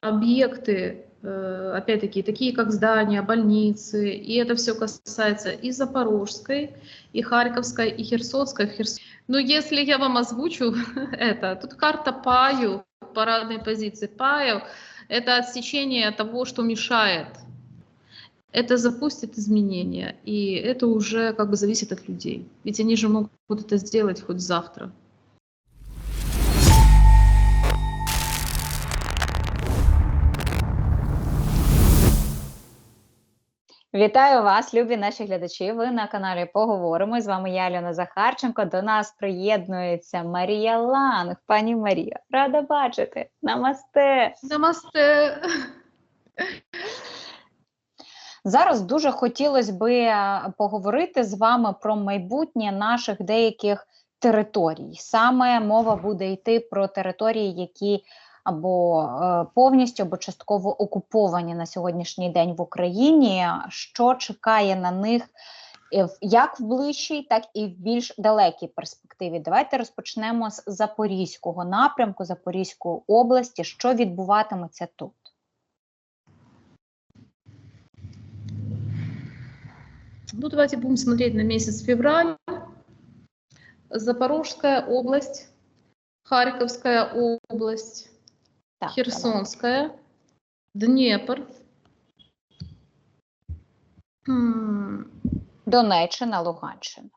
объекты, э, опять-таки, такие как здания, больницы, и это все касается и Запорожской, и Харьковской, и Херсонской. Херс... Но если я вам озвучу это, тут карта Паю, парадной позиции Паю, это отсечение того, что мешает. Это запустит изменения, и это уже как бы зависит от людей. Ведь они же могут это сделать хоть завтра. Вітаю вас, любі наші глядачі. Ви на каналі Поговоримо. З вами я, Альона Захарченко. До нас приєднується Марія Ланг. Пані Марія, рада бачити. Намасте. Намасте. Зараз дуже хотілося би е, поговорити з вами про майбутнє наших деяких територій. Саме мова буде йти про території, які або е, повністю або частково окуповані на сьогоднішній день в Україні. Що чекає на них е, як в ближчій, так і в більш далекій перспективі? Давайте розпочнемо з Запорізького напрямку, Запорізької області. Що відбуватиметься тут? Ну, давайте будем смотреть на месяц февраль. Запорожская область, Харьковская область, Так, Херсонская, Днепр, м, Донеччина, Луганщина.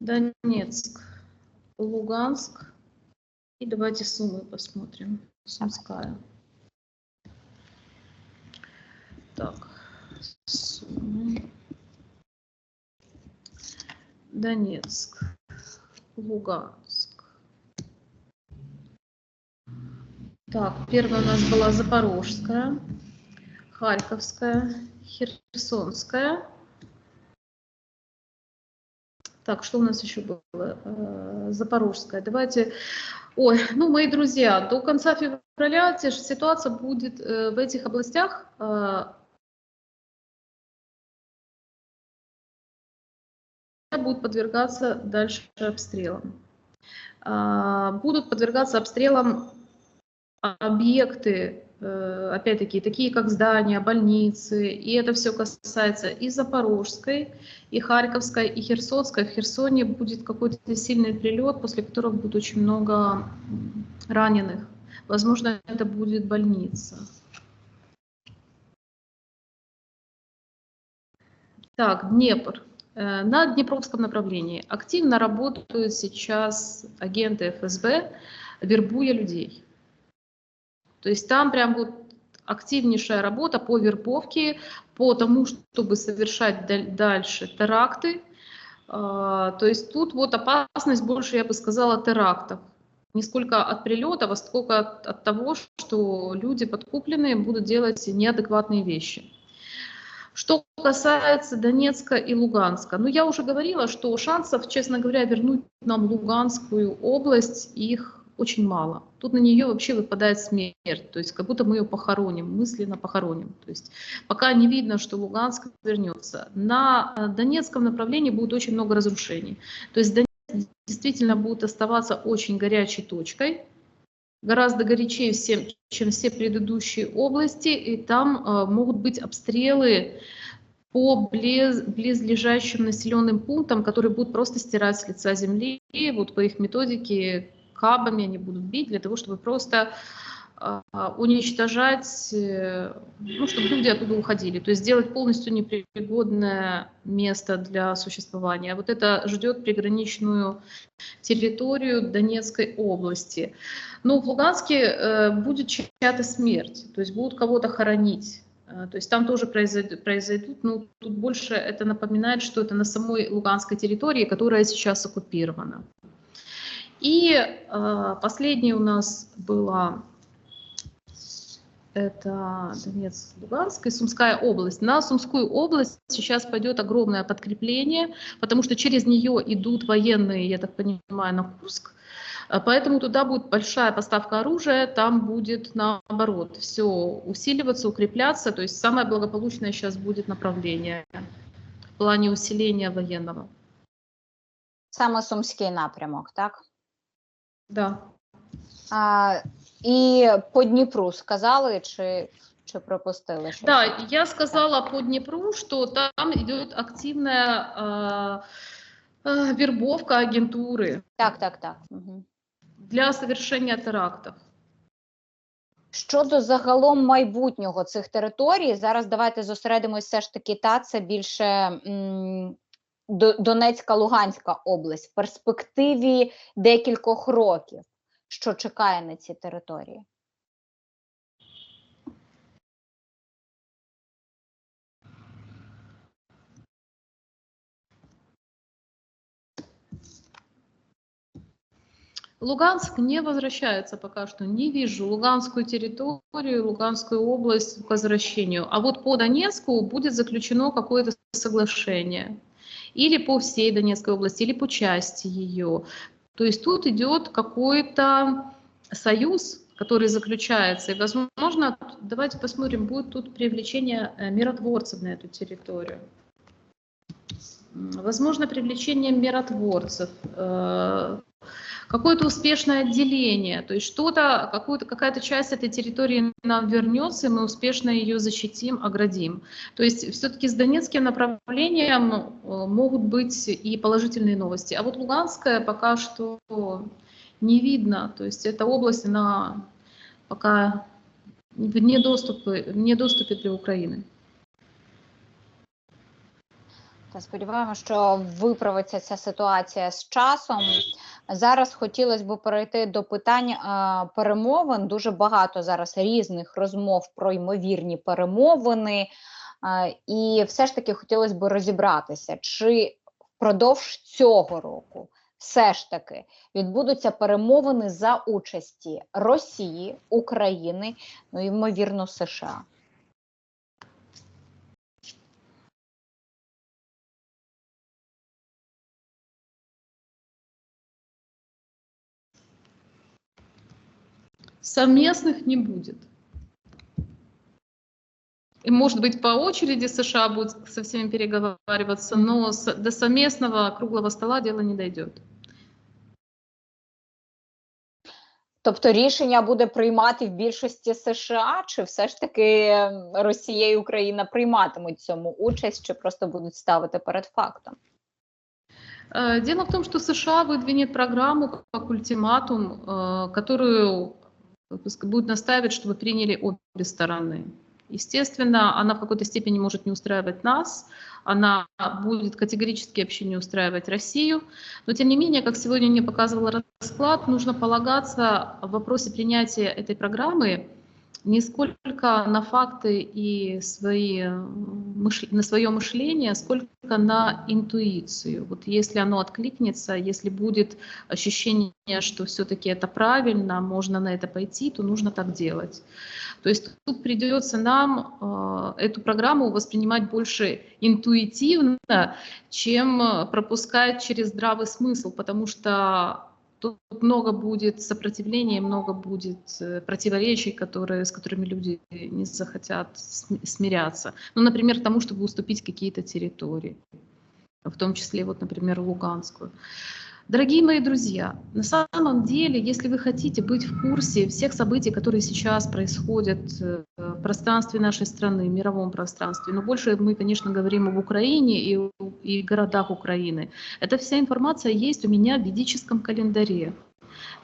Донецк, Луганск. И давайте Сумы посмотрим. Сумская. Так, Сумы. Донецк, Луганск. Так, первая у нас была Запорожская, Харьковская, Херсонская. Так, что у нас еще было? Э, Запорожская. Давайте... Ой, ну, мои друзья, до конца февраля ситуация будет э, в этих областях будут подвергаться дальше обстрелам. А, Будут подвергаться обстрелам объекты, э, опять-таки, такие как здания, больницы, и это все касается и Запорожской, и Харьковской, и Херсонской. В Херсоне будет какой-то сильный прилет, после которого будет очень много раненых. Возможно, это будет больница. Так, Днепр. Э, На Днепровском направлении активно работают сейчас агенты ФСБ, вербуя людей. То есть там прям вот активнейшая работа по вербовке, по тому, чтобы совершать даль- дальше теракты. А, То есть тут вот опасность больше, я бы сказала, терактов. Не сколько от прилетов, а сколько от, от того, что люди подкупленные будут делать неадекватные вещи. Что касается Донецка и Луганска, ну я уже говорила, что шансов, честно говоря, вернуть нам Луганскую область, их очень мало. Тут на нее вообще выпадает смерть, то есть как будто мы ее похороним, мысленно похороним. То есть пока не видно, что Луганск вернется. На э, Донецком направлении будет очень много разрушений. То есть Донецк действительно будет оставаться очень горячей точкой, гораздо горячее всем, чем все предыдущие области, и там э, могут быть обстрелы по близ, близлежащим населенным пунктам, которые будут просто стирать с лица земли. И вот по их методике кабами они будут бить для того, чтобы просто уничтожать, э, ну, чтобы люди оттуда уходили, то есть сделать полностью непригодное место для существования. Вот это ждет приграничную территорию Донецкой области. Но в Луганске э, будет чья-то смерть, то есть будут кого-то хоронить. Э, То есть там тоже произойдут, ну тут больше это напоминает, что это на самой Луганской территории, которая сейчас оккупирована. И э, последнее у нас было это Донецк, Луганск и Сумская область. На Сумскую область сейчас пойдет огромное подкрепление, потому что через нее идут военные, я так понимаю, на Курск. Э, Поэтому туда будет большая поставка оружия, там будет наоборот все усиливаться, укрепляться. То есть самое благополучное сейчас будет направление в плане усиления военного. Саме Сумський напрямок, так? Да. А, І по Дніпру сказали, чи, чи пропустили щось? Да, я сказала по Днепру, что там идет активная э, э, вербовка агентуры Так, так, так. Угу. для совершения терактов. Щодо загалом майбутнього цих територій, зараз давайте зосередимось все ж таки, та це більше м, До- Донецька, Луганська область в перспективі декількох років, що чекає на ці території. Луганск не возвращается пока что. Не вижу Луганскую территорию, Луганскую область к возвращению. А вот по Донецку будет заключено какое-то соглашение. Или по всей Донецкой области, или по части ее. То есть тут идет какой-то союз, который заключается. И, возможно, давайте посмотрим, будет тут привлечение э, миротворцев на эту территорию. Возможно, привлечение миротворцев, э, какое-то успешное отделение, то есть что-то, какую-то, какая-то часть этой территории нам вернется, и мы успешно ее защитим, оградим. То есть все-таки с донецким направлением э, могут быть и положительные новости. А вот Луганская пока что не видно, то есть эта область, она пока в недоступе, в недоступе для Украины. Та сподіваємося, що виправиться ця ситуація з часом. Зараз хотілося б перейти до питань перемовин. Дуже багато зараз різних розмов про ймовірні перемовини. І все ж таки хотілося б розібратися, чи впродовж цього року все ж таки відбудуться перемовини за участі Росії, України, ну ймовірно США. Совместных не будет. И, может быть, по очереди США будет со всеми переговариваться, но с- до совместного круглого стола дело не дойдет. Тобто рішення буде приймати в більшості США, чи все ж таки ем, Росія і Україна прийматимуть в цьому участь, чи просто будуть ставити перед фактом? Э, Дело в том, что США выдвинет программу как ультиматум, э, которую пуск- будет настаивать, чтобы приняли обе стороны. Естественно, она в какой-то степени может не устраивать нас, она будет категорически вообще не устраивать Россию, но тем не менее, как сегодня мне показывал расклад, нужно полагаться в вопросе принятия этой программы не сколько на факты и свои, э, на свое мышление, сколько на интуицию. Вот если оно откликнется, если будет ощущение, что все-таки это правильно, можно на это пойти, то нужно так делать. То есть тут придется нам э, эту программу воспринимать больше интуитивно, чем пропускать через здравый смысл, потому что тут много будет сопротивления, много будет э, противоречий, которые, с которыми люди не захотят см- смиряться. Ну, например, тому, чтобы уступить какие-то территории, в том числе, вот, например, Луганскую. Дорогие мои друзья, на самом деле, если вы хотите быть в курсе всех событий, которые сейчас происходят э, в пространстве нашей страны, в мировом пространстве, но больше мы, конечно, говорим об Украине и, и городах Украины, эта вся информация есть у меня в ведическом календаре.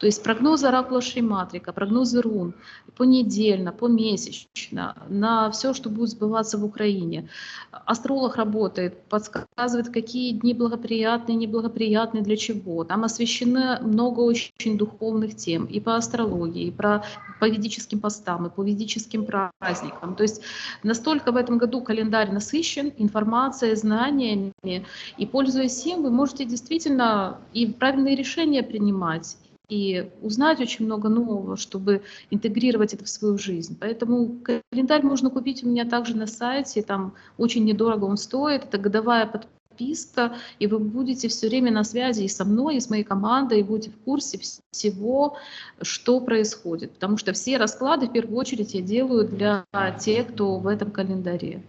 То есть прогнозы оракула Шриматрика, прогнозы рун, понедельно, помесячно, на все, что будет сбываться в Украине. Астролог работает, подсказывает, какие дни благоприятные, неблагоприятные, для чего. Там освещено много очень духовных тем и по астрологии, и про, по ведическим постам, и по ведическим праздникам. То есть настолько в этом году календарь насыщен информацией, знаниями, и пользуясь им, вы можете действительно и правильные решения принимать, и узнать очень много нового, чтобы интегрировать это в свою жизнь. Поэтому календарь можно купить у меня также на сайте, там очень недорого он стоит, это годовая подписка, и вы будете все время на связи и со мной, и с моей командой, и будете в курсе вс- всего, что происходит. Потому что все расклады в первую очередь я делаю для тех, кто в этом календаре.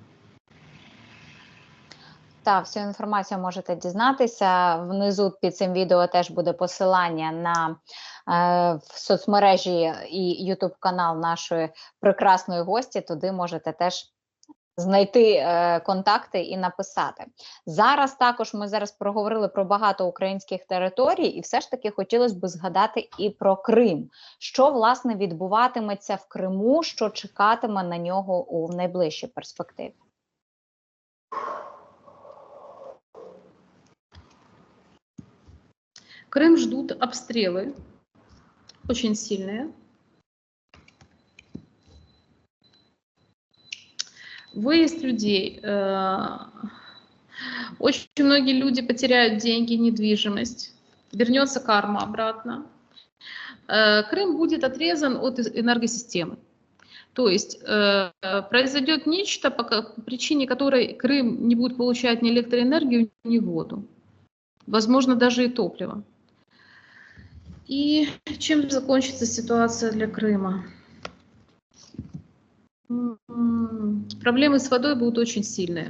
Так, всю інформацію можете дізнатися. Внизу під цим відео теж буде посилання на е, в соцмережі і YouTube канал нашої прекрасної гості. Туди можете теж знайти е, контакти і написати. Зараз також ми зараз проговорили про багато українських територій, і все ж таки хотілося б згадати і про Крим. Що власне відбуватиметься в Криму, що чекатиме на нього у найближчій перспективі? Крым ждут обстрелы, очень сильные. Выезд людей. Э, очень многие люди потеряют деньги, недвижимость. Вернется карма обратно. Э, Крым будет отрезан от энергосистемы. То есть э, произойдет нечто, по, по причине которой Крым не будет получать ни электроэнергию, ни воду. Возможно, даже и топливо. И чем закончится ситуация для Крыма? Проблемы с водой будут очень сильные.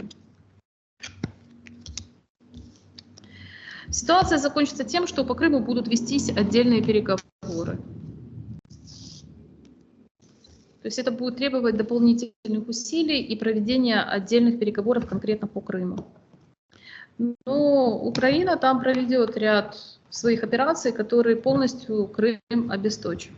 Ситуация закончится тем, что по Крыму будут вестись отдельные переговоры. То есть это будет требовать дополнительных усилий и проведения отдельных переговоров конкретно по Крыму. Но Украина там проведет ряд своих операций, которые полностью Крым обесточат.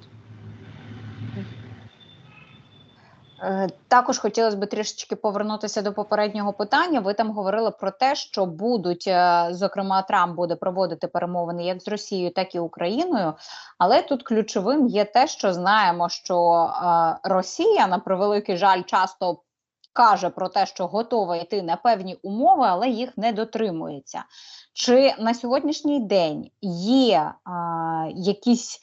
Е, також хотілося б трішечки повернутися до попереднього питання. Ви там говорили про те, що будуть, е, зокрема, Трамп буде проводити перемовини як з Росією, так і Україною. Але тут ключовим є те, що знаємо, що е, Росія на превеликий жаль часто каже про те, що готова йти на певні умови, але їх не дотримується. Чи на сьогоднішній день є а, якісь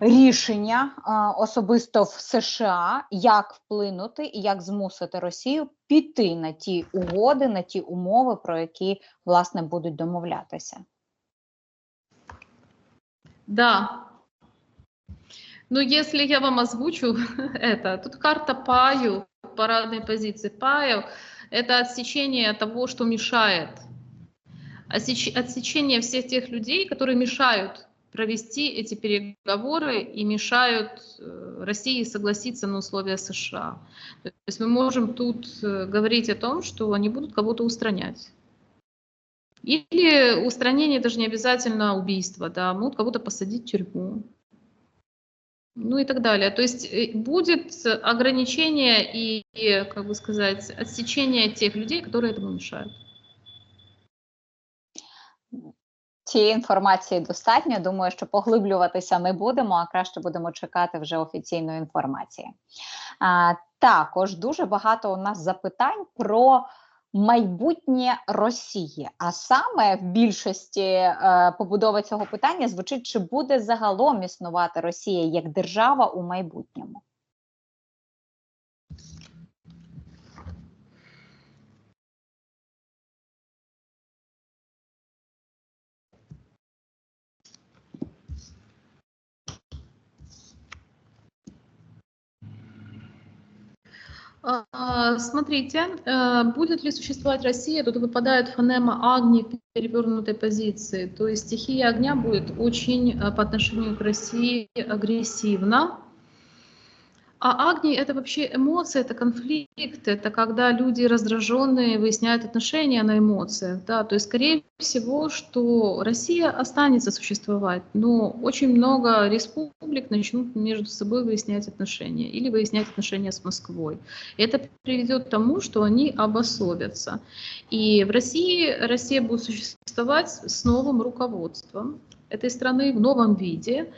рішення а, особисто в США, як вплинути і як змусити Росію піти на ті угоди, на ті умови, про які власне будуть домовлятися? Да. Ну, если я вам озвучу это, тут карта Паю, парадной позиции Паю, это отсечение того, что мешает отсечение всех тех людей, которые мешают провести эти переговоры и мешают э, России согласиться на условия США. То есть мы можем тут э, говорить о том, что они будут кого-то устранять. Или устранение даже не обязательно убийство, да, могут кого-то посадить в тюрьму. Ну и так далее. То есть э, будет ограничение и, как бы сказать, отсечение тех людей, которые этому мешают. Цієї інформації достатньо. Думаю, що поглиблюватися не будемо, а краще будемо чекати вже офіційної інформації. А, Також дуже багато у нас запитань про майбутнє Росії. А саме в більшості е, побудови цього питання звучить, чи буде загалом існувати Росія як держава у майбутньому. Смотрите, э, будет ли существовать Россия, тут выпадает фонема Агни в перевернутой позиции. То есть стихия огня будет очень э, по отношению к России агрессивна. А Агни это вообще эмоции, это конфликт, это когда люди раздраженные выясняют отношения на эмоциях. Да? То есть, скорее всего, что Россия останется существовать, но очень много республик начнут между собой выяснять отношения или выяснять отношения с Москвой. Это приведет к тому, что они обособятся. И в России Россия будет существовать с новым руководством этой страны в новом виде.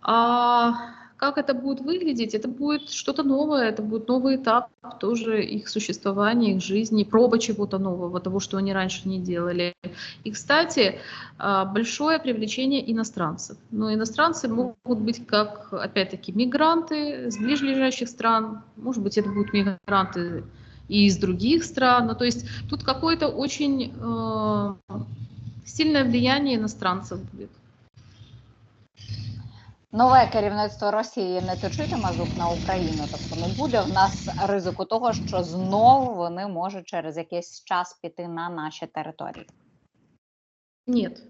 А как это будет выглядеть? Это будет что-то новое, это будет новый этап тоже их существования, их жизни, проба чего-то нового, того, что они раньше не делали. И, кстати, а, большое привлечение иностранцев. Но иностранцы могут быть как, опять-таки, мигранты с ближайших стран, может быть, это будут мигранты и из других стран. Ну, то есть тут какое-то очень э, сильное влияние иностранцев будет. Нове керівництво Росії не точитиме зуб на Україну, тобто не буде в нас ризику того, що знову вони можуть через якийсь час піти на наші території. Нет.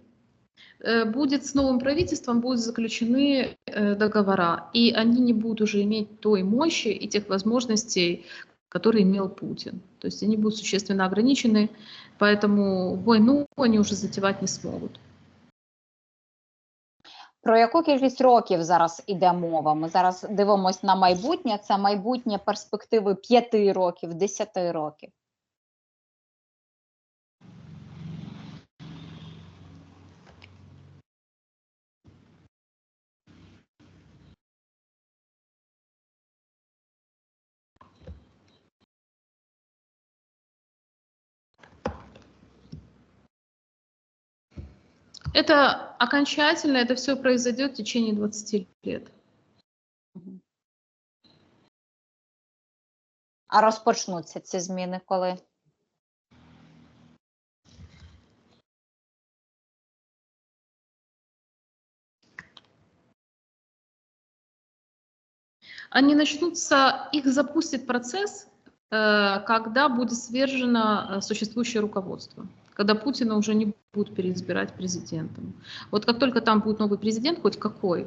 Э, Будет с новым правительством будут заключены э, договора, и они не будут уже иметь той мощи и тех возможностей, которые имел Путин. То есть они будут существенно ограничены, поэтому войну они уже затевать не смогут. Про яку кількість років зараз іде мова? Ми зараз дивимося на майбутнє. Це майбутнє перспективи 5 років, 10 років. Это окончательно, это все произойдет в течение 20 лет. А розпочнуться ці зміни коли? Они начнутся, их запустит процесс, э, когда будет свержено э, существующее руководство, когда Путина уже не будут переизбирать президентом. Вот как только там будет новый президент, хоть какой,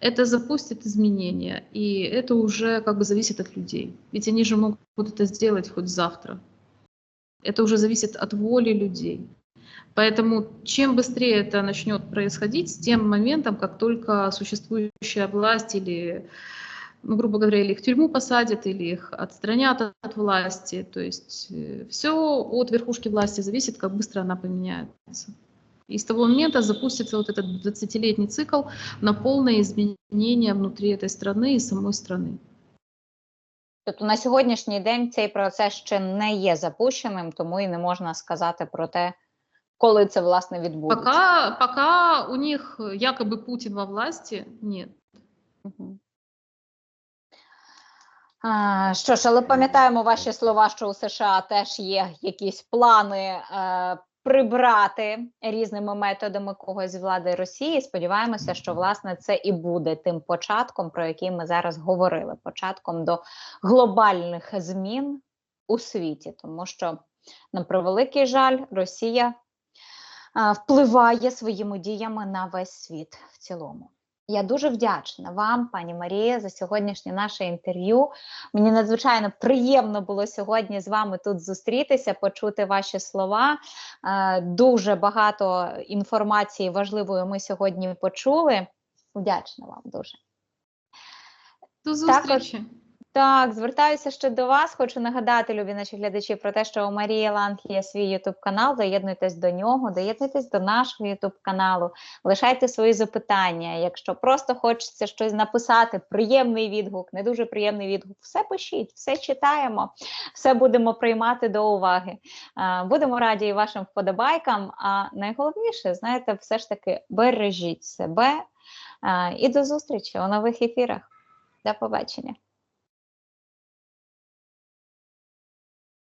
это запустит изменения, и это уже как бы зависит от людей. Ведь они же могут это сделать хоть завтра. Это уже зависит от воли людей. Поэтому чем быстрее это начнет происходить, с тем моментом, как только существующая власть или ну, грубо говоря, или их в тюрьму посадят, или их отстранят от, от власти. То есть все от верхушки власти зависит, как быстро она поменяется. И с того момента запустится вот этот 20-летний цикл на полное изменение внутри этой страны и самой страны. Тобто на сьогоднішній день цей процес ще не є запущеним, тому і не можна сказати про те, коли це власне відбудеться. Пока, пока у них якобы Путин во власти, нет. Мгм. Що ж, але пам'ятаємо ваші слова, що у США теж є якісь плани е, прибрати різними методами когось з влади Росії. Сподіваємося, що власне це і буде тим початком, про який ми зараз говорили, початком до глобальних змін у світі, тому що на превеликий жаль, Росія е, впливає своїми діями на весь світ в цілому. Я дуже вдячна вам, пані Марія, за сьогоднішнє наше інтерв'ю. Мені надзвичайно приємно було сьогодні з вами тут зустрітися, почути ваші слова. Е, Дуже багато інформації важливої ми сьогодні почули. Вдячна вам дуже. До зустрічі. Так, звертаюся ще до вас. Хочу нагадати, любі наші глядачі, про те, що у Марії Ланг є свій ютуб канал. Доєднуйтесь до нього, доєднуйтесь до нашого ютуб каналу, лишайте свої запитання. Якщо просто хочеться щось написати, приємний відгук, не дуже приємний відгук, все пишіть, все читаємо, все будемо приймати до уваги. Будемо раді і вашим вподобайкам. А найголовніше, знаєте, все ж таки бережіть себе і до зустрічі у нових ефірах. До побачення.